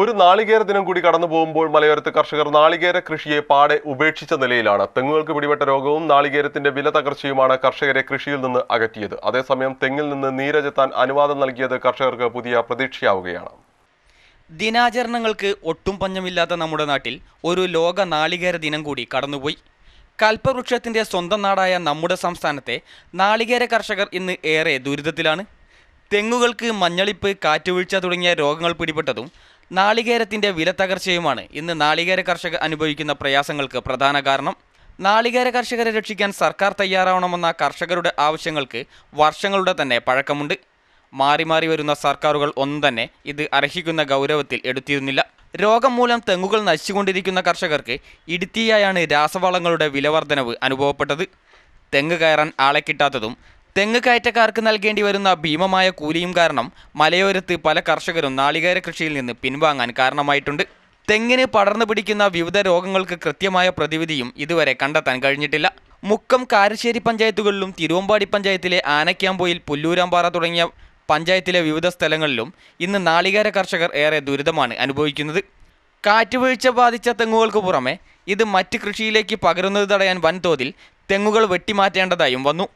ഒരു നാളികേര ദിനം കൂടി കടന്നു പോകുമ്പോൾ മലയോരത്ത് കർഷകർ നാളികേര കൃഷിയെ പാടെ ഉപേക്ഷിച്ച നിലയിലാണ്. തെങ്ങുകൾക്ക് പിടിപെട്ട രോഗവും നാളികേരത്തിന്റെ വില തകർച്ചയുമാണ് കർഷകരെ കൃഷിയിൽ നിന്ന് അകറ്റിയത്. അതേസമയം തെങ്ങിൽ നിന്ന് നീരജെത്താൻ അനുവാദം നൽകിയത് കർഷകർക്ക് പുതിയ പ്രതീക്ഷയാവുകയാണ്. ദിനാചരണങ്ങൾക്ക് ഒട്ടും പഞ്ഞമില്ലാത്ത നമ്മുടെ നാട്ടിൽ ഒരു ലോക നാളികേര ദിനം കൂടി കടന്നുപോയി. കൽപ്പവൃക്ഷത്തിന്റെ സ്വന്തം നാടായ നമ്മുടെ സംസ്ഥാനത്തെ നാളികേര കർഷകർ ഇന്ന് ഏറെ ദുരിതത്തിലാണ്. തെങ്ങുകൾക്ക് മഞ്ഞളിപ്പ് കാറ്റുവീഴ്ച തുടങ്ങിയ രോഗങ്ങൾ പിടിപെട്ടതും നാളികേരത്തിന്റെ വില തകർച്ചയുമാണ്. ഇന്ന് നാളികേര കർഷകർ അനുഭവിക്കുന്ന പ്രയാസങ്ങൾക്ക് പ്രധാന കാരണം നാളികേര കർഷകരെ രക്ഷിക്കാൻ സർക്കാർ തയ്യാറാവണമെന്ന കർഷകരുടെ ആവശ്യങ്ങൾക്ക് വർഷങ്ങളുടെ തന്നെ പഴക്കമുണ്ട്. മാറി മാറി വരുന്ന സർക്കാരുകൾ ഒന്നും തന്നെ ഇത് അർഹിക്കുന്ന ഗൗരവത്തിൽ എടുത്തിരുന്നില്ല. രോഗം മൂലം തെങ്ങുകൾ നശിച്ചുകൊണ്ടിരിക്കുന്ന കർഷകർക്ക് ഇടുത്തിയായാണ് രാസവളങ്ങളുടെ വിലവർദ്ധനവ് അനുഭവപ്പെട്ടത്. തെങ്ങ് കയറാൻ ആളെ കിട്ടാത്തതും തെങ്ങ് കയറ്റക്കാർക്ക് നൽകേണ്ടി വരുന്ന ഭീമമായ കൂലിയും കാരണം മലയോരത്ത് പല കർഷകരും നാളികേര കൃഷിയിൽ നിന്ന് പിൻവാങ്ങാൻ കാരണമായിട്ടുണ്ട്. തെങ്ങിന് പടർന്നു പിടിക്കുന്ന വിവിധ രോഗങ്ങൾക്ക് കൃത്യമായ പ്രതിവിധിയും ഇതുവരെ കണ്ടെത്താൻ കഴിഞ്ഞിട്ടില്ല. മുക്കം കാരശ്ശേരി പഞ്ചായത്തുകളിലും തിരുവമ്പാടി പഞ്ചായത്തിലെ ആനക്യാമ്പോയിൽ പുല്ലൂരാമ്പാറ തുടങ്ങിയ പഞ്ചായത്തിലെ വിവിധ സ്ഥലങ്ങളിലും ഇന്ന് നാളികേര കർഷകർ ഏറെ ദുരിതമാണ് അനുഭവിക്കുന്നത്. കാറ്റുവീഴ്ച ബാധിച്ച തെങ്ങുകൾക്ക് പുറമെ ഇത് മറ്റ് കൃഷിയിലേക്ക് പകരുന്നത് തടയാൻ വൻതോതിൽ തെങ്ങുകൾ വെട്ടിമാറ്റേണ്ടതായും വന്നു.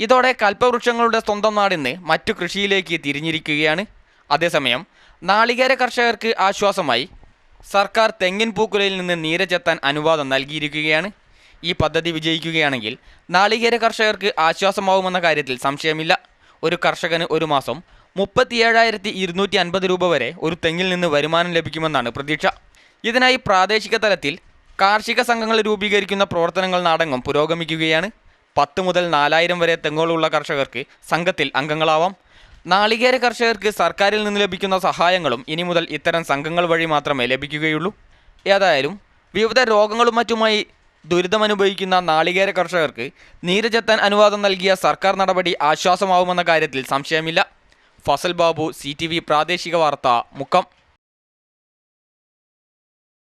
ഇതോടെ കൽപ്പവൃക്ഷങ്ങളുടെ സ്വന്തം നാടിന്ന് മറ്റു കൃഷിയിലേക്ക് തിരിഞ്ഞിരിക്കുകയാണ്. അതേസമയം നാളികേര കർഷകർക്ക് ആശ്വാസമായി സർക്കാർ തെങ്ങിൻ പൂക്കുലയിൽ നിന്ന് നീരജെത്താൻ അനുവാദം നൽകിയിരിക്കുകയാണ്. ഈ പദ്ധതി വിജയിക്കുകയാണെങ്കിൽ നാളികേര കർഷകർക്ക് ആശ്വാസമാവുമെന്ന കാര്യത്തിൽ സംശയമില്ല. ഒരു കർഷകന് ഒരു മാസം മുപ്പത്തിയേഴായിരത്തി ഇരുന്നൂറ്റി അൻപത് രൂപ വരെ ഒരു തെങ്ങിൽ നിന്ന് വരുമാനം ലഭിക്കുമെന്നാണ് പ്രതീക്ഷ. ഇതിനായി പ്രാദേശിക തലത്തിൽ കാർഷിക സംഘങ്ങൾ രൂപീകരിക്കുന്ന പ്രവർത്തനങ്ങൾ നാടകം പുരോഗമിക്കുകയാണ്. പത്ത് മുതൽ നാലായിരം വരെ തെങ്ങുകളുള്ള കർഷകർക്ക് സംഘത്തിൽ അംഗങ്ങളാവാം. നാളികേര കർഷകർക്ക് സർക്കാരിൽ നിന്ന് ലഭിക്കുന്ന സഹായങ്ങളും ഇനി മുതൽ ഇത്തരം സംഘങ്ങൾ വഴി മാത്രമേ ലഭിക്കുകയുള്ളൂ. ഏതായാലും വിവിധ രോഗങ്ങളും മറ്റുമായി ദുരിതമനുഭവിക്കുന്ന നാളികേര കർഷകർക്ക് നീരജെത്താൻ അനുവാദം നൽകിയ സർക്കാർ നടപടി ആശ്വാസമാവുമെന്ന കാര്യത്തിൽ സംശയമില്ല. ഫസൽ ബാബു സി പ്രാദേശിക വാർത്ത മുക്കം.